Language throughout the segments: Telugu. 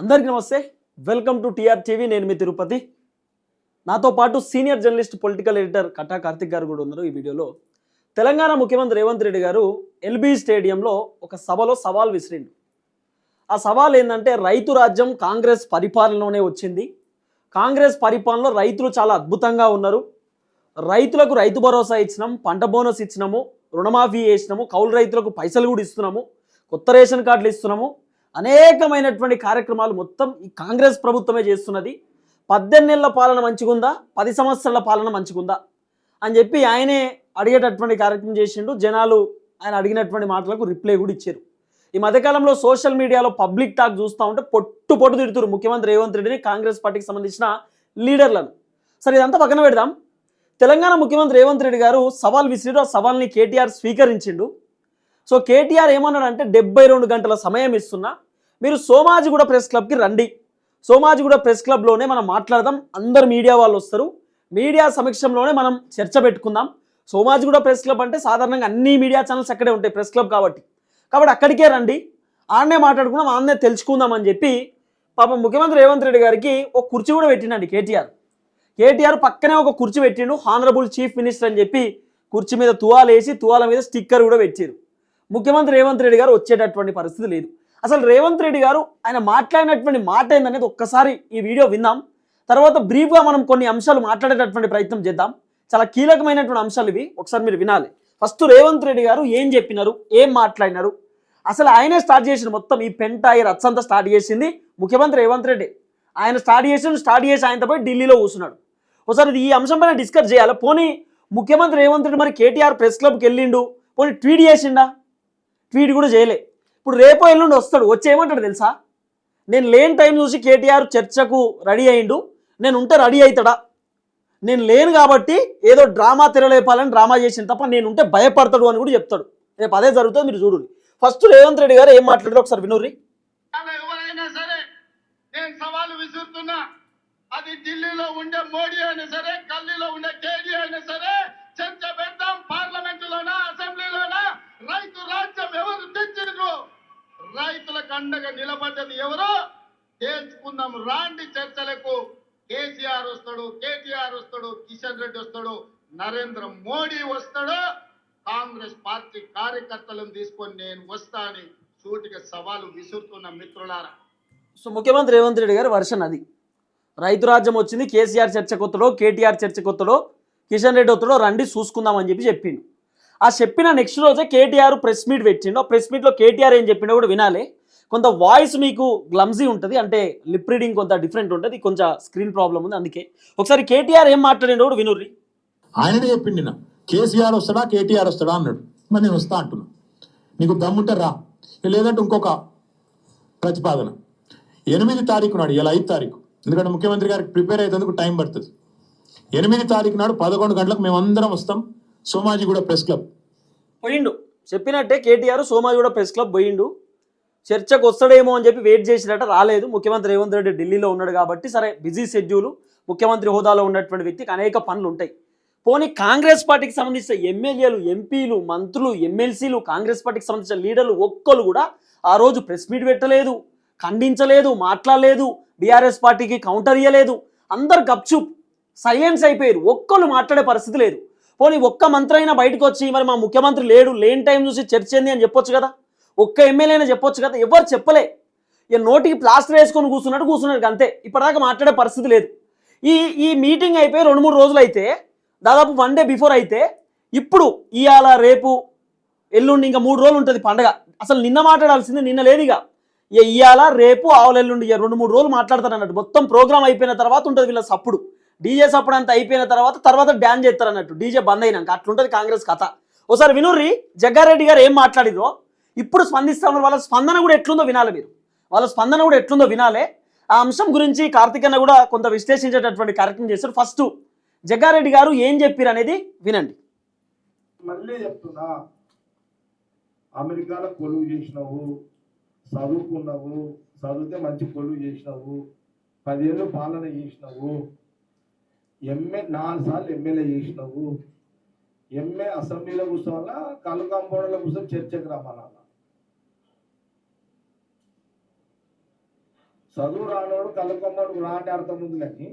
అందరికీ నమస్తే. వెల్కమ్ టు టీఆర్ టీవీ నేను మీ తిరుపతి. నాతో పాటు senior journalist political editor Katta Karthik గారు కూడా ఉన్నారు ఈ వీడియోలో. తెలంగాణ ముఖ్యమంత్రి రేవంత్ రెడ్డి గారు ఎల్బీ స్టేడియంలో ఒక సభలో సవాల్ విసిరిండు. ఆ సవాల్ ఏంటంటే రైతు రాజ్యం కాంగ్రెస్ పరిపాలనలోనే వచ్చింది. కాంగ్రెస్ పరిపాలనలో రైతులు చాలా అద్భుతంగా ఉన్నారు. రైతులకు రైతు భరోసా ఇచ్చినాం పంట బోనస్ ఇచ్చినాము రుణమాఫీ చేసినాము కౌలు రైతులకు పైసలు కూడా ఇస్తున్నాము కొత్త రేషన్ కార్డులు ఇస్తున్నాము అనేకమైనటువంటి కార్యక్రమాలు మొత్తం ఈ కాంగ్రెస్ ప్రభుత్వమే చేస్తున్నది. పద్దెనిమిదేళ్ళ పాలన మంచిగుందా? పది సంవత్సరాల పాలన మంచిగుందా? అని చెప్పి ఆయనే అడిగేటటువంటి కార్యక్రమం చేసిండు. జనాలు ఆయన అడిగినటువంటి మాటలకు రిప్లై కూడా ఇచ్చారు. ఈ మధ్యకాలంలో సోషల్ మీడియాలో పబ్లిక్ టాక్ చూస్తూ ఉంటే పొట్టు పొట్టు తిడుతురు ముఖ్యమంత్రి రేవంత్ రెడ్డిని కాంగ్రెస్ పార్టీకి సంబంధించిన లీడర్లను. సరే ఇదంతా పక్కన పెడదాం. తెలంగాణ ముఖ్యమంత్రి రేవంత్ రెడ్డి గారు సవాల్ విసిరిడు ఆ సవాల్ని కేటీఆర్ స్వీకరించిండు. సో కేటీఆర్ ఏమన్నాడంటే డెబ్బై రెండు గంటల సమయం ఇస్తున్నా మీరు సోమాజిగూడ ప్రెస్ క్లబ్కి రండి. సోమాజిగూడ ప్రెస్ క్లబ్లోనే మనం మాట్లాడదాం. అందరు మీడియా వాళ్ళు వస్తారు. మీడియా సమక్షంలోనే మనం చర్చ పెట్టుకుందాం. సోమాజిగూడ ప్రెస్ క్లబ్ అంటే సాధారణంగా అన్ని మీడియా ఛానల్స్ అక్కడే ఉంటాయి ప్రెస్ క్లబ్ కాబట్టి. కాబట్టి అక్కడికే రండి. ఆడనే మాట్లాడుకుందాం ఆడనే తెలుసుకుందాం అని చెప్పి పాపం ముఖ్యమంత్రి రేవంత్ రెడ్డి గారికి ఒక కుర్చీ కూడా పెట్టిండండి కేటీఆర్. కేటీఆర్ పక్కనే ఒక కుర్చీ పెట్టిండు హానరబుల్ చీఫ్ మినిస్టర్ అని చెప్పి కుర్చీ మీద తువాలు వేసి తువాల మీద స్టిక్కర్ కూడా పెట్టారు. ముఖ్యమంత్రి రేవంత్ రెడ్డి గారు వచ్చేటటువంటి పరిస్థితి లేదు. అసలు రేవంత్ రెడ్డి గారు ఆయన మాట్లాడినటువంటి మాట ఏందనేది ఒక్కసారి ఈ వీడియో విందాం తర్వాత బ్రీఫ్గా మనం కొన్ని అంశాలు మాట్లాడేటటువంటి ప్రయత్నం చేద్దాం. చాలా కీలకమైనటువంటి అంశాలు ఇవి. ఒకసారి మీరు వినాలి. ఫస్ట్ రేవంత్ రెడ్డి గారు ఏం చెప్పినారు? ఏం మాట్లాడినారు? అసలు ఆయనే స్టార్ట్ చేసిన మొత్తం ఈ పెంటాయి రచ్చంతా స్టార్ట్ చేసింది ముఖ్యమంత్రి రేవంత్ రెడ్డి. ఆయన స్టార్ట్ చేసి స్టార్ట్ చేసి ఆయనతో పోయి ఢిల్లీలో కూర్చున్నాడు. ఒకసారి ఇది ఈ అంశం పైన డిస్కస్ చేయాలి. పోనీ ముఖ్యమంత్రి రేవంత్ రెడ్డి మరి కేటీఆర్ ప్రెస్ క్లబ్కి వెళ్ళిండు? పోనీ ట్వీట్ చేసిండా? ట్వీట్ కూడా చేయలే. ఇప్పుడు రేపో ఎల్లుండి వస్తాడు. వచ్చి ఏమంటాడు తెలుసా? నేను లేని టైం చూసి కేటీఆర్ చర్చకు రెడీ అయిండు. నేను ఉంటే రెడీ అవుతాడా నేను లేను కాబట్టి ఏదో డ్రామా తెరలేపాలని డ్రామా చేసిన తప్ప నేను ఉంటే భయపడతాడు అని కూడా చెప్తాడు. రేపు అదే జరుగుతుంది మీరు చూడండి. ఫస్ట్ రేవంత్ రెడ్డి గారు ఏం మాట్లాడారు ఒకసారి వినూరి నేను సవాలు విసురుతున్నా. అది ఢిల్లీలో ఉండే మోడీ అయినా సరే గల్లీలో ఉండే కేడీ అయినా సరే చర్చ పెడతాం పార్లమెంటులోనా అసెంబ్లీలోనా? రైతు రాజ్యం ఎవరు తెచ్చిండ్రు రైతులకు అండగా నిలబడ్డది ఎవరో? తేల్చుకుందాం రాండి చర్చలకు. కేసీఆర్ వస్తాడు కేటీఆర్ వస్తాడు కిషన్ రెడ్డి వస్తాడు నరేంద్ర మోడీ వస్తాడు? కాంగ్రెస్ పార్టీ కార్యకర్తలను తీసుకొని నేను వస్తా అని సూటిగా సవాలు విసురుతున్న మిత్రులారా. సో ముఖ్యమంత్రి రేవంత్ రెడ్డి గారు వర్షన్ అది. రైతు రాజ్యం వచ్చింది కేసీఆర్ చర్చ కొత్తడో కేటీఆర్ చర్చ కొత్తడో కిషన్ రెడ్డి వస్తాడో రండి చూసుకుందామని చెప్పి చెప్పిండు. ఆ చెప్పిన నెక్స్ట్ రోజే కేటీఆర్ ప్రెస్ మీట్ పెట్టిండు. ఆ ప్రెస్ మీట్లో కేటీఆర్ ఏం చెప్పినా కూడా వినాలి. కొంత వాయిస్ మీకు గ్లమ్జీ ఉంటుంది అంటే లిప్ రీడింగ్ కొంత డిఫరెంట్ ఉంటుంది కొంచెం స్క్రీన్ ప్రాబ్లం ఉంది అందుకే. ఒకసారి కేటీఆర్ ఏం మాట్లాడిండో కూడా వినుర్రి. ఆయననే చెప్పిండి నా కేసీఆర్ వస్తాడా కేటీఆర్ వస్తాడా అన్నాడు. మరి నేను వస్తా అంటున్నా. నీకు దమ్ముంటే రా. లేదంటే ఇంకొక ప్రతిపాదన. ఎనిమిది తారీఖు నాడు ఇలా ఐదు తారీఖు. ఎందుకంటే ముఖ్యమంత్రి గారికి ప్రిపేర్ అయ్యేందుకు టైం పడుతుంది. ఎనిమిది తారీఖు నాడు పదకొండు గంటలకు మేమందరం వస్తాం. Somajiguda press club. పోయిండు. చెప్పినట్టే కేటీఆర్ సోమాజిగూడ ప్రెస్ క్లబ్ పోయిండు. చర్చకు వస్తాడేమో అని చెప్పి వెయిట్ చేసినట్ట రాలేదు. ముఖ్యమంత్రి రేవంత్ రెడ్డి ఢిల్లీలో ఉన్నాడు కాబట్టి సరే బిజీ షెడ్యూల్ ముఖ్యమంత్రి హోదాలో ఉన్నటువంటి వ్యక్తికి అనేక పనులు ఉంటాయి. పోనీ కాంగ్రెస్ పార్టీకి సంబంధించిన ఎమ్మెల్యేలు ఎంపీలు మంత్రులు ఎమ్మెల్సీలు కాంగ్రెస్ పార్టీకి సంబంధించిన లీడర్లు ఒక్కరు కూడా ఆ రోజు ప్రెస్ మీట్ పెట్టలేదు ఖండించలేదు మాట్లాడలేదు బీఆర్ఎస్ పార్టీకి కౌంటర్ ఇయ్యలేదు. అందరు గప్చుప్ సైలెన్స్ అయిపోయారు. ఒక్కరు మాట్లాడే పరిస్థితి లేదు. పోనీ ఒక్క మంత్రి అయినా బయటకు వచ్చి మరి మా ముఖ్యమంత్రి లేడు లేని టైం చూసి చర్చ ఏంది అని చెప్పొచ్చు కదా? ఒక్క ఎమ్మెల్యే అయినా చెప్పొచ్చు కదా? ఎవరు చెప్పలే? ఇక నోటికి ప్లాస్టర్ వేసుకొని కూర్చున్నట్టు కూర్చున్నాడు అంతే. ఇప్పటిదాకా మాట్లాడే పరిస్థితి లేదు. ఈ ఈ మీటింగ్ అయిపోయి రెండు మూడు రోజులు అయితే దాదాపు వన్ డే బిఫోర్ అయితే ఇప్పుడు ఇవాళ రేపు ఎల్లుండి ఇంకా మూడు రోజులు ఉంటుంది పండగ. అసలు నిన్న మాట్లాడాల్సింది నిన్న లేదు ఇక. ఇక ఇవాళ రేపు ఆవులెల్లుండి ఇక రెండు మూడు రోజులు మాట్లాడతారు అన్నట్టు. మొత్తం ప్రోగ్రామ్ అయిపోయిన తర్వాత ఉంటుంది వీళ్ళ సప్పుడు. డీజే సప్పుడు అంతా అయిపోయిన తర్వాత తర్వాత డ్యాన్స్ చేస్తారు అన్నట్టు డీజే బంద్ అయినాక అట్లుంటుంది కాంగ్రెస్ కథ. ఒకసారి వినుర్రి జగ్గారెడ్డి గారు ఏం మాట్లాడిదో ఇప్పుడు స్పందిస్తామని వాళ్ళ స్పందన కూడా ఎట్లుందో వినాలి మీరు. వాళ్ళ స్పందన కూడా ఎట్లుందో వినాలే. ఆ అంశం గురించి కార్తిక్ అన్న కూడా కొంత విశ్లేషించేటటువంటి కార్యక్రమం చేశారు ఫస్ట్ జగ్గారెడ్డి గారు ఏం చెప్పారు అనేది వినండి. మళ్ళీ చెప్తున్నా. అమెరికాలో కొలువు చేసినావు చదువుకున్నావు చదివితే మంచి కొలువు చేసినావు పదేళ్ళు పాలన చేసినావు. ఎంఏ నాలుగు సార్లు ఎమ్మెల్యే చేసినావు. ఎంఏ అసెంబ్లీలో కూర్చోవాలా కళ్ళు కాంపౌండ్లో కూర్చొని చర్చకు రమ్మనాల? చదువు రానోడు కళ్ళకొమ్మడు రా అంటే అర్థం ఉంది కానీ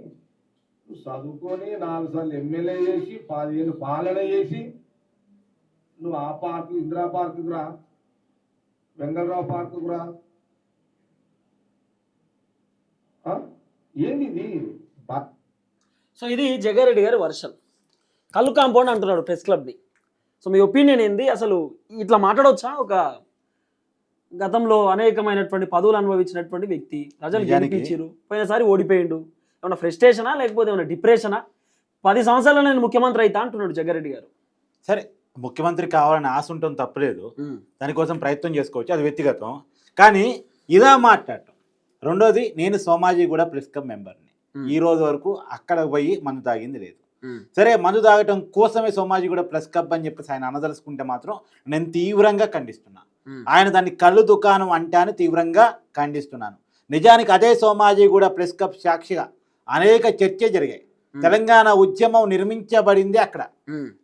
నువ్వు చదువుకొని నాలుగు సార్లు ఎమ్మెల్యే చేసి పదిహేను పాలన చేసి నువ్వు ఆ పార్కు ఇందిరా పార్కుకు రా వెంగళరావు పార్కుకు రా. ఏంది ఇది? సో ఇది జగారెడ్డి గారి వర్షన్ కళ్ళు కాంపౌండ్ అంటున్నాడు ప్రెస్ క్లబ్ని. సో మీ ఒపీనియన్ ఏంది? అసలు ఇట్లా మాట్లాడవచ్చా ఒక గతంలో అనేకమైనటువంటి పదవులు అనుభవించినటువంటి వ్యక్తి ప్రజలు గెలిపించారు పోయినసారి ఓడిపోయిండు. ఏమన్నా ఫ్రస్ట్రేషనా? లేకపోతే ఏమన్నా డిప్రెషనా? పది సంవత్సరాలు నేను ముఖ్యమంత్రి అయితా అంటున్నాడు జగారెడ్డి గారు. సరే ముఖ్యమంత్రి కావాలని ఆశ ఉండటం తప్పలేదు. దానికోసం ప్రయత్నం చేసుకోవచ్చు అది వ్యక్తిగతం. కానీ ఇలా మాట్లాడటం. రెండోది నేను సోమాజీ కూడా ప్రెస్ క్లబ్ మెంబర్ని. ఈ రోజు వరకు అక్కడ పోయి మందు తాగింది లేదు. సరే మందు తాగటం కోసమే సోమాజీ కూడా ప్రెస్ క్లబ్ అని చెప్పేసి ఆయన అనదలుచుకుంటే మాత్రం నేను తీవ్రంగా ఖండిస్తున్నా. ఆయన దాన్ని కళ్ళు దుకాణం అంటాను తీవ్రంగా ఖండిస్తున్నాను. నిజానికి అదే సోమాజీ కూడా ప్రెస్ క్లబ్ సాక్షిగా అనేక చర్చలు జరిగాయి. తెలంగాణ ఉద్యమం నిర్మించబడింది అక్కడ.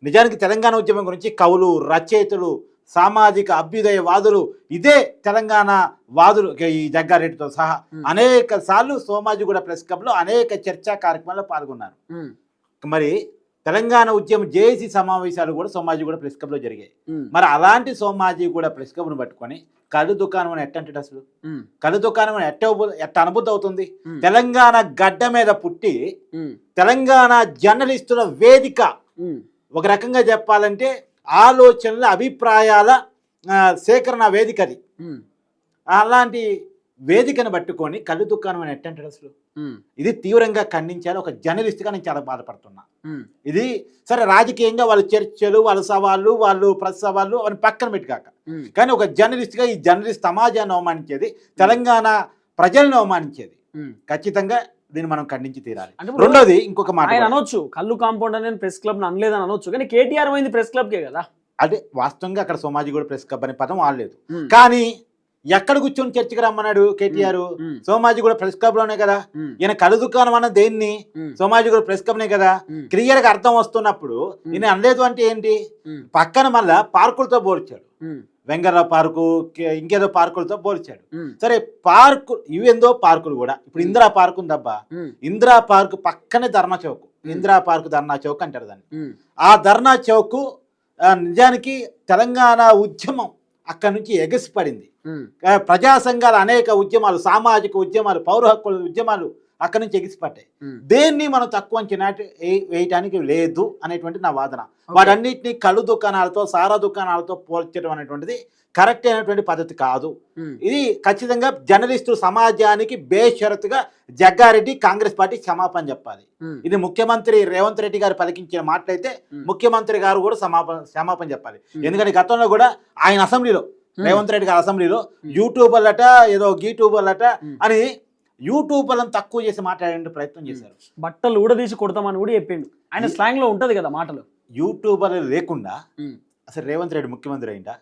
నిజానికి తెలంగాణ ఉద్యమం గురించి కవులు రచయితలు సామాజిక అభ్యుదయ వాదులు ఇదే తెలంగాణ వాదులు ఈ జగ్గారెడ్డితో సహా అనేక సార్లు సోమాజిగూడ ప్రెస్ క్లబ్లో అనేక చర్చా కార్యక్రమాల్లో పాల్గొన్నారు. మరి తెలంగాణ ఉద్యమం జేఏసీ సమావేశాలు కూడా సోమాజిగూడ ప్రెస్ క్లబ్లో జరిగాయి. మరి అలాంటి సోమాజిగూడ ప్రెస్ క్లబ్ను పట్టుకొని కళ్ళు దుకాణం అని ఎట్టంటే అసలు కళ్ళు దుకాణం అని ఎట్ట ఎట్ట అనుభూతి అవుతుంది? తెలంగాణ గడ్డ మీద పుట్టి తెలంగాణ జర్నలిస్టుల వేదిక ఒక రకంగా చెప్పాలంటే ఆలోచనల అభిప్రాయాల సేకరణ వేదిక అది. అలాంటి వేదికను పట్టుకొని కళ్ళు దుకాణం అని ఎట్టంటాడు అసలు? ఇది తీవ్రంగా ఖండించాలి. ఒక జర్నలిస్ట్గా నేను చాలా బాధపడుతున్నా. ఇది సరే రాజకీయంగా వాళ్ళ చర్చలు వాళ్ళ సవాళ్ళు వాళ్ళు ప్రెస్ సవాళ్ళు అని పక్కన పెట్టుకాక కానీ ఒక జర్నలిస్ట్గా ఈ జర్నలిస్ట్ సమాజాన్ని అవమానించేది తెలంగాణ ప్రజలను అవమానించేది. ఖచ్చితంగా దీన్ని మనం ఖండించి తీరాలి రెండోది ఇంకొక మాట ఆయన. అనొచ్చు కళ్ళు కాంపౌండ్ అని ప్రెస్ క్లబ్ అనలేదని అనొచ్చు కానీ కేటీఆర్ అయింది ప్రెస్ క్లబ్కే కదా అదే వాస్తవంగా అక్కడ సోమాజిగూడ ప్రెస్ క్లబ్ అనే పదం వాడలేదు. కానీ ఎక్కడ కూర్చొని చర్చకి రమ్మన్నాడు కేటీఆర్. సోమాజిగూడ ప్రెస్ క్లబ్లోనే కదా. ఈయన కళ్ళు దుకాణం అన్న దేన్ని. సోమాజిగూడ ప్రెస్ క్లబ్నే కదా ఉమ్. క్లియర్గా అర్థం వస్తున్నప్పుడు ఈయన అనలేదు అంటే ఏంటి. పక్కన మళ్ళా పార్కులతో పోల్చాడు ఉమ్. వెంగర్రావు పార్కు ఇంకేదో పార్కులతో పోల్చాడు. సరే పార్కు ఇవేందో పార్కులు కూడా ఇప్పుడు ఇందిరా పార్క్ ఉందబ్బా. ఇందిరా పార్క్ పక్కనే ధర్నా చౌక్ ఇందిరా పార్క్ ధర్నా చౌక్ అంటారు దాన్ని. ఆ ధర్నా చౌక్ నిజానికి తెలంగాణ ఉద్యమం అక్కడి నుంచి ఎగసిపడింది ప్రజా సంఘాల అనేక ఉద్యమాలు సామాజిక ఉద్యమాలు పౌర హక్కుల ఉద్యమాలు అక్కడి నుంచి ఎగిసిపట్టాయి. దేన్ని మనం తక్కువ అంచనా వేయటానికి లేదు అనేటువంటి నా వాదన వాటన్నిటిని కళ్ళు దుకాణాలతో సారా దుకాణాలతో పోల్చడం అనేటువంటిది కరెక్ట్ అయినటువంటి పద్ధతి కాదు. ఇది ఖచ్చితంగా జర్నలిస్టు సమాజానికి బేషరతుగా జగ్గారెడ్డి కాంగ్రెస్ పార్టీ క్షమాపణ చెప్పాలి. ఇది ముఖ్యమంత్రి రేవంత్ రెడ్డి గారు పలికించిన మాటలైతే. ముఖ్యమంత్రి గారు కూడా సమాపణ క్షమాపణ చెప్పాలి. ఎందుకంటే గతంలో కూడా ఆయన అసెంబ్లీలో. రేవంత్ రెడ్డి గారి అసెంబ్లీలో. యూట్యూబర్లట ఏదో గీట్యూబర్లట ఉమ్. అని యూట్యూబర్లను తక్కువ చేసి మాట్లాడే ప్రయత్నం చేశారు బట్టలు ఊడదీసి కొడతామని కూడా చెప్పిండు ఆయన స్లాంగ్లో ఉంటది కదా మాటలు యూట్యూబర్లు లేకుండా. అసలు రేవంత్ రెడ్డి ముఖ్యమంత్రి అయిందా?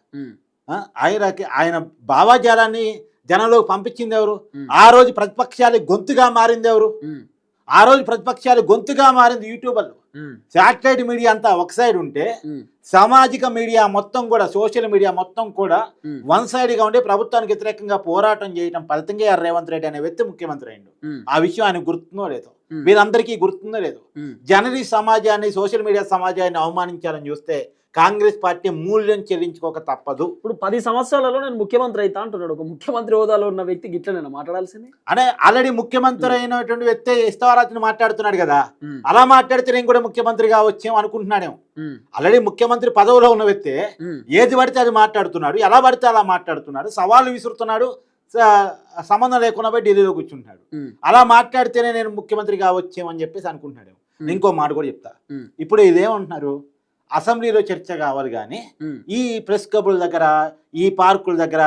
ఆయనకి ఆయన భావాజాలాన్ని జనంలోకి పంపించింది ఎవరు. ఆ రోజు ప్రతిపక్షాలు గొంతుగా మారింది ఎవరు. ఆ రోజు ప్రతిపక్షాలు గొంతుగా మారింది యూట్యూబర్లు. శాటిలైట్ మీడియా అంతా ఒక సైడ్ ఉంటే. సామాజిక మీడియా మొత్తం కూడా సోషల్ మీడియా మొత్తం కూడా. వన్ సైడ్గా ఉండి ప్రభుత్వానికి వ్యతిరేకంగా పోరాటం చేయడం ఫలితంగా రేవంత్ రెడ్డి అనే వ్యక్తి ముఖ్యమంత్రి అయిండు. ఆ విషయం ఆయన గుర్తుందో లేదో. వీరందరికీ గుర్తుందో లేదు. జర్నలిస్ట్ సమాజాన్ని సోషల్ మీడియా సమాజాన్ని అవమానించాలని చూస్తే కాంగ్రెస్ పార్టీ మూల్యం చెల్లించుకోక తప్పదు ఇప్పుడు పది సంవత్సరాలలో నేను ముఖ్యమంత్రి అయితా అంటున్నాడు ఒక ముఖ్యమంత్రి హోదాలో ఉన్న వ్యక్తి గిట్ల నేను మాట్లాడాల్సింది అంటే ఆల్రెడీ ముఖ్యమంత్రి అయినటువంటి వ్యక్తి ఇస్తవారాజుని మాట్లాడుతున్నాడు కదా. అలా మాట్లాడితే నేను కూడా ముఖ్యమంత్రిగా వచ్చాం అనుకుంటున్నాడేమో. ఆల్రెడీ ముఖ్యమంత్రి పదవిలో ఉన్న వ్యక్తి. ఏది పడితే అది మాట్లాడుతున్నాడు ఎలా పడితే అలా మాట్లాడుతున్నాడు సవాళ్ళు విసురుతున్నాడు సంబంధం లేకుండా పోయి ఢిల్లీలో కూర్చుంటున్నాడు ఉమ్. అలా మాట్లాడితేనే నేను ముఖ్యమంత్రిగా వచ్చామని చెప్పేసి అనుకుంటున్నాడు. ఇంకో మాట కూడా చెప్తా. ఇప్పుడు ఇదేమంటున్నారు అసెంబ్లీలో చర్చ కావాలి కానీ. ఈ ప్రెస్ క్లబ్ల దగ్గర ఈ పార్కుల దగ్గర.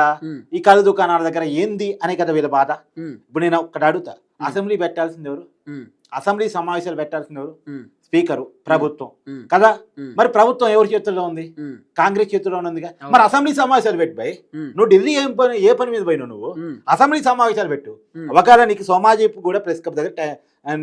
ఈ కళ్ళు దుకాణాల దగ్గర ఏంది అనే కదా వీళ్ళ బాధ. ఇప్పుడు నేను ఒకటి అడుగుతా అసెంబ్లీ పెట్టాల్సింది ఎవరు. అసెంబ్లీ సమావేశాలు పెట్టాల్సింది ఎవరు. స్పీకరు ప్రభుత్వం. కదా. మరి ప్రభుత్వం ఎవరి చేతుల్లో ఉంది. కాంగ్రెస్ చేతుల్లో ఉందిగా. మరి అసెంబ్లీ సమావేశాలు పెట్టు భయ్ ఉమ్. నువ్వు ఢిల్లీ ఏం పని ఏ పని మీద పోయినావు నువ్వు. అసెంబ్లీ సమావేశాలు పెట్టు. ఒకవేళ నీకు సోమాజీపు కూడా ప్రెస్ క్లబ్ దగ్గర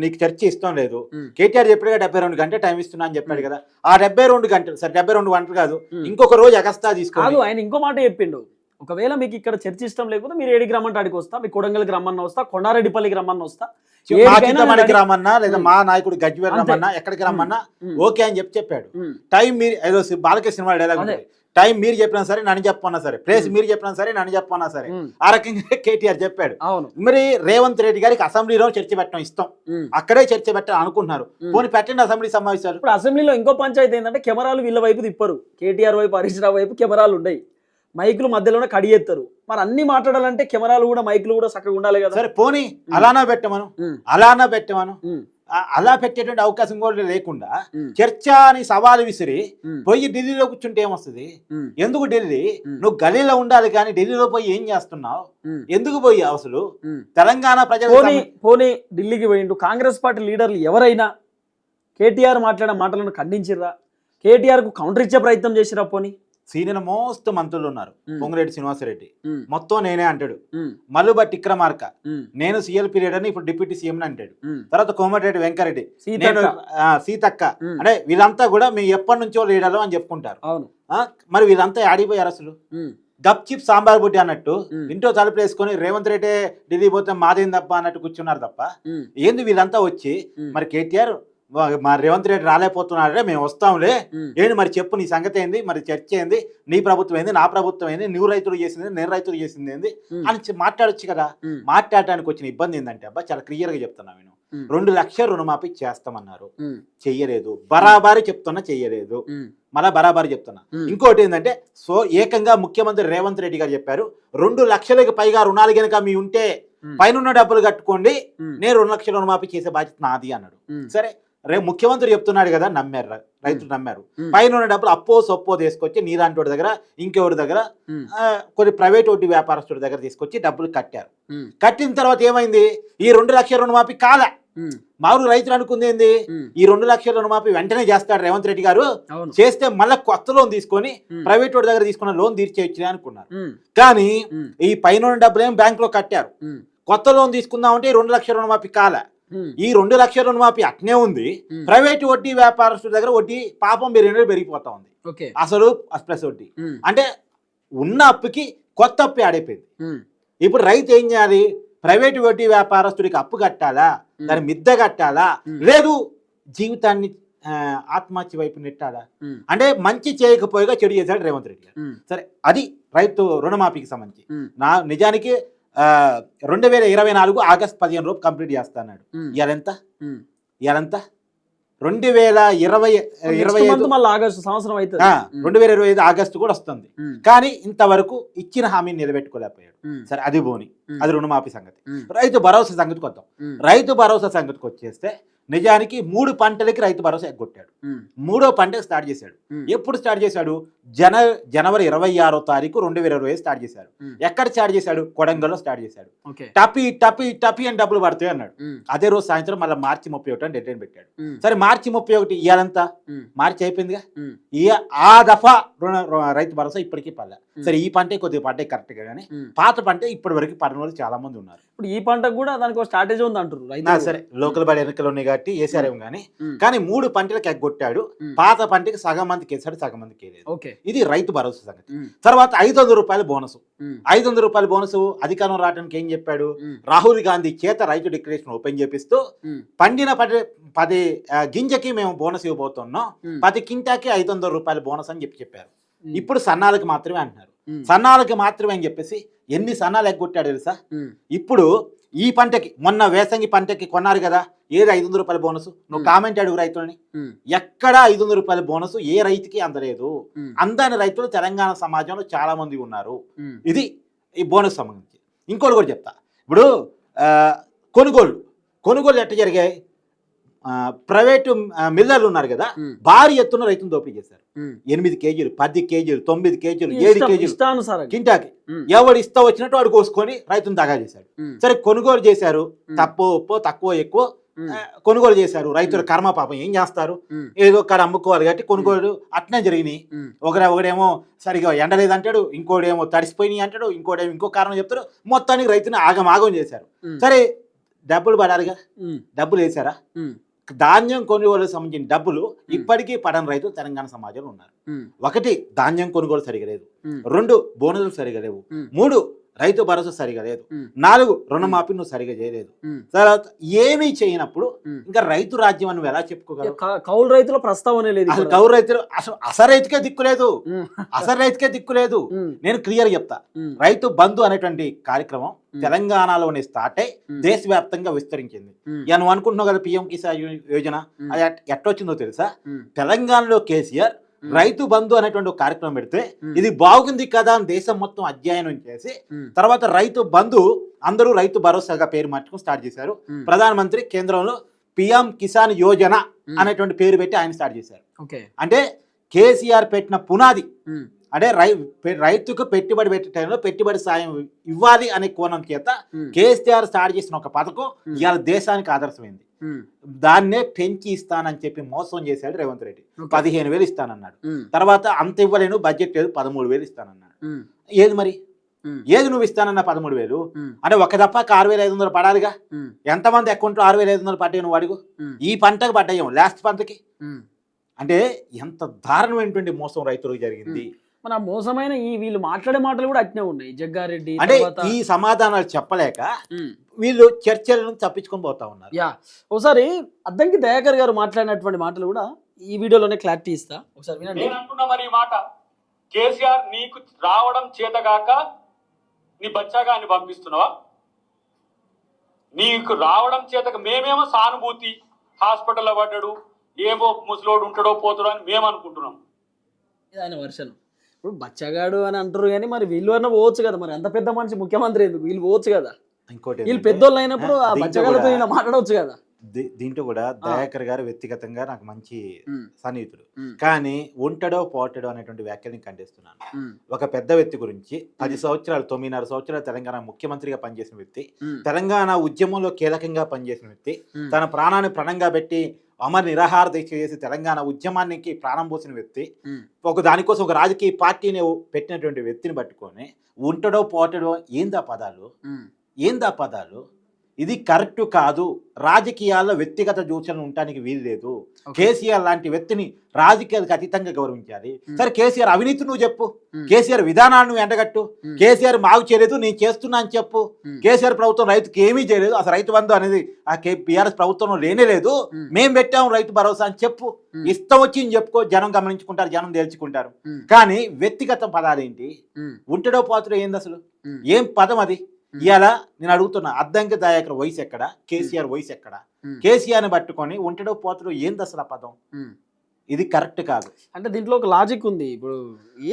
నీకు చర్చ ఇష్టం లేదు. కేటీఆర్ చెప్పాడుగా డెబ్బై రెండు గంటలు టైం ఇస్తున్నా అని చెప్పాడు కదా ఆ డెబ్బై రెండు గంటలు సరే డెబ్బై రెండు గంటలు కాదు. ఇంకొక రోజు ఎగస్తా కాదు తీసుకోవాలి ఆయన ఇంకో మాట చెప్పిండు ఒకవేళ మీకు ఇక్కడ చర్చ ఇష్టం లేకపోతే మీరు ఏడికి రమ్మంటే ఆడికి వస్తా మీ కొడంగల్కి రమ్మన్న వస్తా కొండారెడ్డిపల్లికి రమ్మన్న వస్తా. మా ఏడికైనా చింతమణికి నేను రమ్మన్నా లేదా. మా నాయకుడు గజ్వేల్ అంతే. రమ్మన్నా ఎక్కడికి రమ్మన్నా ఓకే అని చెప్పి చెప్పాడు. టైం మీరు ఏదో బాలకృష్ణ సినిమా డైలాగ్. టైం మీరు చెప్పినా సరే నన్ను చెప్పన్నా సరే. ప్లేస్. మీరు చెప్పినా సరే నన్ను చెప్పన్నా సరే. ఆ రకంగా కేటీఆర్ చెప్పాడు. మరి రేవంత్ రెడ్డి గారికి అసెంబ్లీలో చర్చ పెట్టడం ఇష్టం. అక్కడే చర్చ పెట్టాలని అనుకుంటున్నారు. పోనీ పెట్టండి అసెంబ్లీ సమావేశాలు. ఇప్పుడు అసెంబ్లీలో ఇంకో పంచాయతీ ఏంటంటే కెమెరాలు వీళ్ళ వైపు తిప్పరు. కేటీఆర్ వైపు హరీష్ రావు వైపు కెమెరాలు ఉండయి. మైకులు మధ్యలోనే కడిగేస్తారు మరి అన్ని మాట్లాడాలంటే కెమెరాలు కూడా మైకులు కూడా చక్కగా ఉండాలి కదా. సరే పోనీ అలానా పెట్టమను? అలానా పెట్టమను? అలా పెట్టేటువంటి అవకాశం కూడా లేకుండా చర్చ అని సవాలు విసిరి పోయి ఢిల్లీలో కూర్చుంటే ఏమొస్తుంది? ఎందుకు ఢిల్లీ. నువ్వు గలీలో ఉండాలి కానీ ఢిల్లీలో పోయి ఏం చేస్తున్నావు? ఎందుకు పోయి అసలు. తెలంగాణ ప్రజల పోనీ పోనీ ఢిల్లీకి పోయిండు. కాంగ్రెస్ పార్టీ లీడర్లు ఎవరైనా కేటీఆర్ మాట్లాడిన మాటలను ఖండించిర్రా? కేటీఆర్కు కౌంటర్ ఇచ్చే ప్రయత్నం చేసిరా పోనీ? సీనియర్ మోస్ట్ మంత్రులు ఉన్నారు. పొంగిరెడ్డి శ్రీనివాసరెడ్డి. మొత్తం నేనే అంటాడు. ఇక్రమార్క ఉమ్, నేను సీఎల్ పీరియడ్ అని ఇప్పుడు డిప్యూటీ సీఎం అంటాడు. తర్వాత కోమటిరెడ్డి వెంకరెడ్డి. సీతక్క. అంటే వీళ్ళంతా కూడా మీ ఎప్పటి నుంచో లీడర్లు అని చెప్పుకుంటారు. మరి వీళ్ళంతా ఆడిపోయారు అసలు? గప్ చిప్ సాంబార్ బుడ్డి అన్నట్టు. ఇంట్లో తలుపు వేసుకొని రేవంత్ రెడ్డి ఢిల్లీ పోతే మాదేం తప్ప అన్నట్టు కూర్చున్నారు తప్ప ఏంది వీళ్ళంతా వచ్చి మరి కేటీఆర్ మా రేవంత్ రెడ్డి రాలేకపోతున్నాడే మేము వస్తాంలే. ఏంటి మరి చెప్పు నీ సంగతి ఏంది? మరి చర్చ ఏంది? నీ ప్రభుత్వం ఏంది? నా ప్రభుత్వం ఏంది? నువ్వు రైతులు చేసింది నేను రైతులు చేసింది ఏంది? అని మాట్లాడొచ్చు కదా. మాట్లాడటానికి వచ్చిన ఇబ్బంది ఏంటంటే అబ్బా చాలా క్లియర్గా చెప్తున్నా నేను. రెండు లక్షల రుణమాఫీ చేస్తామన్నారు. చెయ్యలేదు. బరాబరి చెప్తున్నా చెయ్యలేదు. మళ్ళా బరాబరి చెప్తున్నా. ఇంకోటి ఏంటంటే సో ఏకంగా ముఖ్యమంత్రి రేవంత్ రెడ్డి గారు చెప్పారు రెండు లక్షలకు పైగా రుణాలు కనుక మీ ఉంటే పైన డబ్బులు కట్టుకోండి నేను రెండు లక్షల రుణమాఫీ చేసే బాధ్యత నాది అన్నాడు. సరే రేపు ముఖ్యమంత్రి చెప్తున్నాడు కదా నమ్మారు రైతులు నమ్మారు. పైన ఉన్న డబ్బులు అప్పో సొప్పో తీసుకొచ్చి నీలాంటి వాడి దగ్గర ఇంకెవరి దగ్గర కొన్ని ప్రైవేట్ వడ్డీ వ్యాపారస్తుడి దగ్గర తీసుకొచ్చి డబ్బులు కట్టారు. కట్టిన తర్వాత ఏమైంది? ఈ రెండు లక్షల రుణమాఫీ కాల ఉమ్, మామూలు రైతులు అనుకుంది ఏంది? ఈ రెండు లక్షల రుణమాఫీ వెంటనే చేస్తాడు రేవంత్ రెడ్డి గారు. చేస్తే మళ్ళీ కొత్త లోన్ తీసుకొని ప్రైవేట్ వాడి దగ్గర తీసుకున్న లోన్ తీర్చేయచ్చు అనుకున్నారు. కానీ ఈ పైన డబ్బులు ఏం బ్యాంకులో కట్టారు. ఉమ్, కొత్త లోన్ తీసుకుందామంటే ఈ రెండు లక్షల రుణమాఫీ కాల. ఈ రెండు లక్షల రుణమాఫీ అట్నే ఉంది. ప్రైవేట్ వడ్డీ వ్యాపారస్తుల దగ్గర వడ్డీ పాపం పెరిగినట్టు పెరిగిపోతా ఉంది. అసలు ప్లస్ వడ్డీ. అంటే ఉన్న అప్పుకి కొత్త అప్పు ఆడైపోయింది. ఇప్పుడు రైతు ఏం చేయాలి? ప్రైవేట్ వడ్డీ వ్యాపారస్తుడికి అప్పు కట్టాలా? దాని మిద్దె కట్టాలా. లేదు జీవితాన్ని ఆత్మహత్య వైపు నెట్టాలా? అంటే మంచి చేయకపోయిగా చెడు చేశాడు రేవంత్ రెడ్డి సరే అది రైతు రుణమాఫీకి సంబంధించి. నా నిజానికి రెండు వేల ఇరవై నాలుగు ఆగస్ట్ పదిహేను రూపు కంప్లీట్ చేస్తాడు ఇయాలెంత. ఇయాలెంత రెండు వేల ఇరవై ఇరవై ఆగస్టు సంవత్సరం అవుతుంది. ఆ, రెండు వేల ఇరవై ఐదు ఆగస్టు కూడా వస్తుంది. కానీ ఇంతవరకు ఇచ్చిన హామీని నిలబెట్టుకోలేకపోయాడు. సరే అది ఉమ్, అది రుణమాఫీ సంగతి. రైతు భరోసా సంగతికి వద్దాం. రైతు భరోసా సంగతికి వచ్చేస్తే నిజానికి మూడు పంటలకి రైతు భరోసా ఎగ్గొట్టాడు. మూడో పంటకి స్టార్ట్ చేశాడు. ఎప్పుడు స్టార్ట్ చేశాడు? జన జనవరి ఇరవై ఆరో తారీఖు రెండు వేల ఇరవై స్టార్ట్ చేశాడు. ఎక్కడ స్టార్ట్ చేశాడు? కొడంగల్లో స్టార్ట్ చేశాడు. టపి టపి టపి అని డబ్బులు పడతాయి అన్నాడు. అదే రోజు సాయంత్రం మళ్ళీ మార్చి ముప్పై ఒకటి అని డెడ్లైన్ పెట్టాడు. సరే మార్చి ముప్పై ఒకటి ఇయ్యాలంతా? మార్చి అయిపోయిందిగా? ఈ ఆ దఫా రైతు భరోసా ఇప్పటికీ ఉమ్. సరే ఈ పంటే కొద్దిగా పంటే కరెక్ట్గా కానీ. పాత పంటే ఇప్పటి వరకు పడిన వాళ్ళు చాలా మంది ఉన్నారు. ఇప్పుడు ఈ పంటకు కూడా దానికి ఒక స్ట్రాటజీ ఉంది అంటారు సరే లోకల్ బడి ఎన్నికలు ఉన్నాయి కాబట్టి వేసారేమో కానీ కానీ మూడు పంటలకు ఎగ్గొట్టాడు. పాత పంటకి సగం మందికి వేసాడు సగం మందికి వేయలేదు. ఇది రైతు భరోసా సంగతి. తర్వాత ఐదు వందల రూపాయల బోనస్. ఐదు వందల రూపాయల బోనస్ అధికారం రావడానికి ఏం చెప్పాడు? రాహుల్ గాంధీ చేత రైతు డిక్లరేషన్ ఓపెన్ చేపిస్తూ పండిన పది పది గింజకి మేము బోనస్ ఇవ్వబోతున్నాం. పది కింటాకి ఐదు వందల రూపాయల బోనస్ అని చెప్పి చెప్పారు. ఇప్పుడు సన్నాలకు మాత్రమే అంటున్నారు. సన్నాలకు మాత్రమే అని చెప్పేసి ఎన్ని సన్నాలు ఎగ్గొట్టాడు తెలుసా? ఇప్పుడు ఈ పంటకి మొన్న వేసంగి పంటకి కొన్నారు కదా ఏది ఐదు వందల రూపాయల బోనస్? నువ్వు. కామెంట్ అడుగు రైతులని. ఎక్కడ ఐదు వందల రూపాయల బోనస్ ఏ రైతుకి అందలేదు. అందని రైతులు తెలంగాణ సమాజంలో చాలా మంది ఉన్నారు. ఇది ఈ బోనస్ సంబంధించి. ఇంకోటి కూడా చెప్తా. ఇప్పుడు కొనుగోలు. కొనుగోలు ఎట్ట జరిగాయి? ప్రైవేటు మిల్లర్లు ఉన్నారు కదా భారీ ఎత్తున రైతులు దోపిడీ చేశారు. ఎనిమిది కేజీలు పది కేజీలు తొమ్మిది కేజీలు ఏడు కేజీలు కింటాకి ఎవడు ఇస్తా వచ్చినట్టు వాడు కోసుకొని రైతును దగా చేశాడు. సరే కొనుగోలు చేశారు. తక్కువ ఉప్పు తక్కువ ఎక్కువ కొనుగోలు చేశారు. రైతుల కర్మ పాపం ఏం చేస్తారు? ఏదో కాడ అమ్ముకోవాలి కాబట్టి కొనుగోలు అట్నే జరిగినాయి. ఒకడే ఒకడేమో సరిగా ఎండలేదు అంటాడు ఇంకోడేమో తడిసిపోయినాయి అంటాడు ఇంకోటేమో ఇంకో కారణం చెప్తారు మొత్తానికి రైతుని ఆగమాగం చేశారు. సరే డబ్బులు పడాలిగా? డబ్బులు వేసారా ధాన్యం కొనుగోలు సంబంధించిన డబ్బులు ఇప్పటికీ పడని రైతులు తెలంగాణ సమాజంలో ఉన్నారు. ఒకటి ధాన్యం కొనుగోలు సరిగా లేదు. ఉమ్, రెండు బోనసులు సరిగా లేవు. మూడు రైతు భరోసా సరిగా లేదు. నాలుగు రుణమాఫీ నువ్వు సరిగా చేయలేదు. తర్వాత ఏమీ చేయనప్పుడు. ఇంకా రైతు రాజ్యం అని నువ్వు ఎలా చెప్పుకోగలవు? కౌలు రైతుల ప్రస్తావనే లేదు అసలు. కౌరు రైతులు అసలు అసలు రైతుకే దిక్కు లేదు. ఉమ్, అసలు రైతుకే దిక్కు లేదు. ఉమ్, నేను క్లియర్ చెప్తా. రైతు బంధు అనేటువంటి కార్యక్రమం. తెలంగాణలోనే స్టార్ట్ అయి. దేశవ్యాప్తంగా విస్తరించింది. నువ్వు అనుకుంటున్నావు కదా పిఎం కిసాన్ యోజన. అది ఎట్- ఎట్టొచ్చిందో తెలుసా? తెలంగాణలో కేసీఆర్. రైతు బంధు అనేటువంటి ఒక కార్యక్రమం పెడితే. ఇది బాగుంది కదా అని దేశం మొత్తం అధ్యయనం చేసి తర్వాత రైతు బంధు అందరూ రైతు భరోసాగా పేరు మార్చుకుని స్టార్ట్ చేశారు. ప్రధానమంత్రి కేంద్రంలో పిఎం కిసాన్ యోజన. అనేటువంటి పేరు పెట్టి ఆయన స్టార్ట్ చేశారు అంటే కేసీఆర్ పెట్టిన పునాది అంటే రై రైతుకు పెట్టుబడి పెట్టే టైంలో పెట్టుబడి సాయం ఇవ్వాలి అనే కోణం చేత కేసీఆర్ స్టార్ట్ చేసిన ఒక పథకం. ఇవాళ దేశానికి ఆదర్శమైంది దాన్నే పెంచి ఇస్తానని చెప్పి మోసం చేశాడు రేవంత్ రెడ్డి. పదిహేను వేలు ఇస్తానన్నాడు. తర్వాత అంత ఇవ్వలేను బడ్జెట్ లేదు పదమూడు వేలు ఇస్తానన్నాడు. ఏది మరి? ఏది నువ్వు ఇస్తానన్న పదమూడు వేలు? అంటే ఒక తప్ప ఆరు వేల ఐదు వందలు పడాలిగా? ఎంతమంది అకౌంట్లో ఆరు వేల ఐదు వందలు పడ్డాయి నువ్వు అడుగు? ఈ పంటకు పడ్డాయేమో లాస్ట్ పంటకి. అంటే ఎంత దారుణమైనటువంటి మోసం రైతులకు జరిగింది. మన మోసమైన ఈ వీళ్ళు మాట్లాడే మాటలు కూడా అట్నే ఉన్నాయి. జగ్గారెడ్డి అంటే ఈ సమాధానాలు చెప్పలేక వీళ్ళు చర్చలను తప్పించుకొని పోతా ఉన్నారు. యా. ఒకసారి అద్దంకి దయాకర్ గారు మాట్లాడినటువంటి మాటలు కూడా ఈ వీడియోలోనే క్లారిటీ ఇస్తా. ఒకసారి వినండి. మరి ఈ మాట. కేసీఆర్ నీకు రావడం చేతగాక నీ బచ్చాగాన్ని పంపిస్తున్నావా? నీకు రావడం చేతక మేమేమో సానుభూతి హాస్పిటల్లో పడ్డాడు ఏమో ముసలోడు ఉంటాడో పోతాడో అని మేము అనుకుంటున్నాం. ఇది ఆయన వర్షన్. ఇప్పుడు బచ్చగాడు అని అంటారు కానీ మరి వీళ్ళు అన్న పోవచ్చు కదా. మరి అంత పెద్ద మనిషి ముఖ్యమంత్రి ఎందుకు? వీళ్ళు పోవచ్చు కదా. ఇంకోటి వీళ్ళు పెద్దోళ్ళు అయినప్పుడు ఆ బచ్చగాళ్ళతో ఈయన మాట్లాడవచ్చు కదా. దీంట్లో కూడా దయాకర్ గారు వ్యక్తిగతంగా నాకు మంచి సన్నిహితుడు. కానీ ఉంటాడో పోటాడో అనేటువంటి వ్యాఖ్యల్ని ఖండిస్తున్నాను. ఒక పెద్ద వ్యక్తి గురించి పది సంవత్సరాలు తొమ్మిదిన్నర సంవత్సరాలు తెలంగాణ ముఖ్యమంత్రిగా పనిచేసిన వ్యక్తి తెలంగాణ ఉద్యమంలో కీలకంగా పనిచేసిన వ్యక్తి తన ప్రాణాన్ని ప్రణంగా పెట్టి అమర నిరాహార దీక్ష చేసి తెలంగాణ ఉద్యమానికి ప్రాణం పోసిన వ్యక్తి ఒక దానికోసం ఒక రాజకీయ పార్టీని పెట్టినటువంటి వ్యక్తిని పట్టుకొని ఉంటడో పోటడో ఏందా పదాలు? ఏందా పదాలు? ఇది కరెక్ట్ కాదు. రాజకీయాల్లో వ్యక్తిగత దూషణలు ఉండటానికి వీలు లేదు. కేసీఆర్ లాంటి వ్యక్తిని రాజకీయాలకు అతీతంగా గౌరవించాలి. సరే కేసీఆర్ అవినీతి నువ్వు చెప్పు. కేసీఆర్ విధానాన్ని నువ్వు ఎండగట్టు. కేసీఆర్ మాకు చేయలేదు నేను చేస్తున్నా అని చెప్పు. కేసీఆర్ ప్రభుత్వం రైతుకి ఏమీ చేయలేదు. అసలు రైతు బంధు అనేది ఆ బీఆర్ఎస్ ప్రభుత్వంలో లేనే లేదు. ఉమ్, మేం పెట్టాము రైతు భరోసా అని చెప్పు. ఇష్టం వచ్చి చెప్పుకో జనం గమనించుకుంటారు జనం తేల్చుకుంటారు. కానీ వ్యక్తిగత పదాలు ఏంటి ఉంటడో పాత్ర ఏంది అసలు? ఏం పదం అది? ఇవాళ నేను అడుగుతున్నా అద్దంకి దయాకర్ వయసు ఎక్కడ? కేసీఆర్ వయసు ఎక్కడ? కేసీఆర్ని పట్టుకొని ఒంటడో పోతడో ఏంది అసలు ఆ పదం. ఇది కరెక్ట్ కాదు. అంటే దీంట్లో ఒక లాజిక్ ఉంది. ఇప్పుడు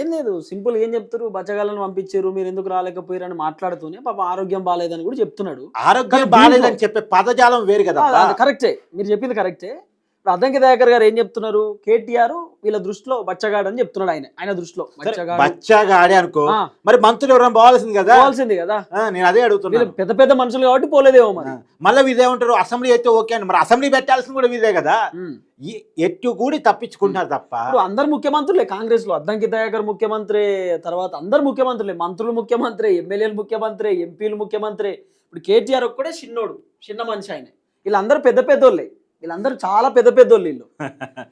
ఏం లేదు సింపుల్ ఏం చెప్తారు? బచ్చగాళ్ళని పంపించారు మీరు ఎందుకు రాలేకపోయారు అని మాట్లాడుతూనే పాప ఆరోగ్యం బాగాలేదని కూడా చెప్తున్నాడు. ఆరోగ్యం బాగాలేదని చెప్పే పదజాలం వేరు కదా కరెక్టే. మీరు చెప్పింది కరెక్టే. ఇప్పుడు అద్దంకి దయాకర్ గారు ఏం చెప్తున్నారు? కేటీఆర్ వీళ్ళ దృష్టిలో బచ్చగాడు అని చెప్తున్నాడు ఆయన. ఆయన దృష్టిలో బచ్చగాడు. అనుకో. మరి మంత్రులు ఎవరైనా పోవాల్సింది కదా? పోవాల్సింది కదా. నేను అదే అడుగుతున్నాను. పెద్ద పెద్ద మనుషులు కాబట్టి పోలేదేమో మరి. మళ్ళీ వీళ్ళేమంటారు అసెంబ్లీ అయితే ఓకే అని. మరి అసెంబ్లీ పెట్టాల్సింది కూడా వీళ్ళే కదా? ఎట్టు కూడి తప్పించుకుంటారు తప్ప. అందరు ముఖ్యమంత్రులే కాంగ్రెస్లో అద్దంకి దయాకర్ ముఖ్యమంత్రి తర్వాత అందరు ముఖ్యమంత్రులే. మంత్రులు ముఖ్యమంత్రి ఎమ్మెల్యేలు ముఖ్యమంత్రి ఎంపీలు ముఖ్యమంత్రి. ఇప్పుడు కేటీఆర్ ఒక్కడే చిన్నోడు చిన్న మనిషి ఆయన. వీళ్ళందరూ పెద్ద పెద్దోళ్ళే. వీళ్ళందరూ చాలా పెద్ద పెద్దోళ్ళు వీళ్ళు.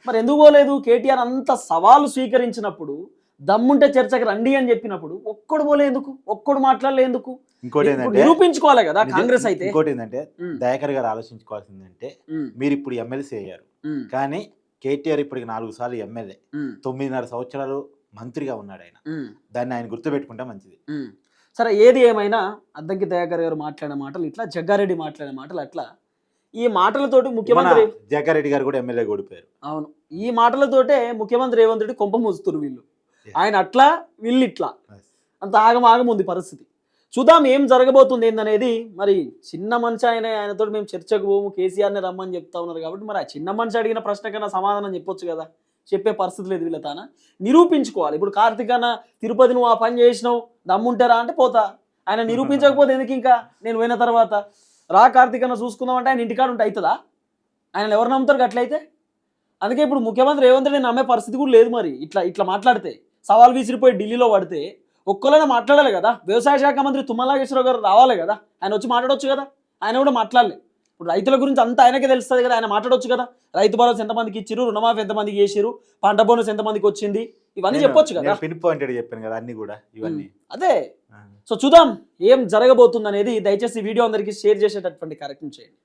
మరి ఎందుకు పోలేదు? కేటీఆర్ అంత సవాలు స్వీకరించినప్పుడు దమ్ముంటే చర్చకు రండి అని చెప్పినప్పుడు ఒక్కడు పోలే ఎందుకు? ఒక్కడు మాట్లాడలే ఎందుకు? ఇంకోటి ఏంటంటే నిరూపించుకోవాలి కదా కాంగ్రెస్ అయితే. ఇంకోటి ఏంటంటే దయాకర్ గారు ఆలోచించుకోవాల్సిందంటే ఉమ్, మీరు ఇప్పుడు ఎమ్మెల్సీ అయ్యారు. కానీ కేటీఆర్ ఇప్పటికి నాలుగు సార్లు ఎమ్మెల్యే. తొమ్మిదిన్నర సంవత్సరాలు మంత్రిగా ఉన్నాడు ఆయన. దాన్ని ఆయన గుర్తుపెట్టుకుంటే మంచిది. సరే ఏది ఏమైనా అద్దంకి దయాకర్ గారు మాట్లాడిన మాటలు ఇట్లా జగ్గారెడ్డి మాట్లాడిన మాటలు అట్లా ఈ మాటలతోటి ముఖ్యమంత్రి జగ్గారెడ్డి గారు కూడా ఎమ్మెల్యే ఓడిపోయారు. అవును. ఈ మాటలతోటే ముఖ్యమంత్రి రేవంత్ రెడ్డి కొంప మూస్తున్నారు వీళ్ళు. ఆయన అట్లా వీళ్ళు ఇట్లా. అంత ఆగమాగం ఉంది పరిస్థితి. చూద్దాం ఏం జరగబోతుంది ఏందనేది. మరి చిన్న మనిషి ఆయన ఆయనతో మేము చర్చకు పోము కేసీఆర్ని రమ్మని చెప్తా ఉన్నారు కాబట్టి మరి ఆ చిన్న మనిషి అడిగిన ప్రశ్న కన్నా సమాధానం చెప్పొచ్చు కదా. చెప్పే పరిస్థితి లేదు వీళ్ళ తాన. నిరూపించుకోవాలి. ఇప్పుడు కార్తీక్ అన్న తిరుపతి నువ్వు ఆ పని చేసినావు దమ్ముంటారా అంటే పోతా. ఆయన నిరూపించకపోతే ఎందుకు ఇంకా నేను పోయిన తర్వాత. రా కార్తీక్ అన్న చూసుకుందామంటే ఆయన ఇంటికాడు ఉంటే అవుతుందా? ఆయన ఎవరు నమ్ముతారు అట్లయితే అందుకే ఇప్పుడు ముఖ్యమంత్రి రేవంత్ రెడ్డి నమ్మే పరిస్థితి కూడా లేదు మరి. ఇట్లా ఇట్లా మాట్లాడితే సవాల్ విసిరిపోయి ఢిల్లీలో పడితే ఒక్కరైనా మాట్లాడాలి కదా? వ్యవసాయ శాఖ మంత్రి తుమ్మలాగేశ్వరరావు గారు రావాలి కదా? ఆయన వచ్చి మాట్లాడొచ్చు కదా? ఆయన కూడా మాట్లాడలే. ఇప్పుడు రైతుల గురించి అంతా ఆయనకే తెలుస్తుంది కదా? ఆయన మాట్లాడొచ్చు కదా? రైతు భరోసా ఎంతమందికి ఇచ్చారు రుణమాఫీ ఎంతమందికి చేసారు పంట బోనస్ ఎంతమందికి వచ్చింది? ఇవన్నీ చెప్పొచ్చు కదా? పిన్ చెప్పాను కదా అన్ని కూడా ఇవన్నీ. అదే. సో చూద్దాం ఏం జరగబోతుంది అనేది దయచేసి వీడియో అందరికీ షేర్ చేసేటటువంటి కార్యక్రమం చేయండి.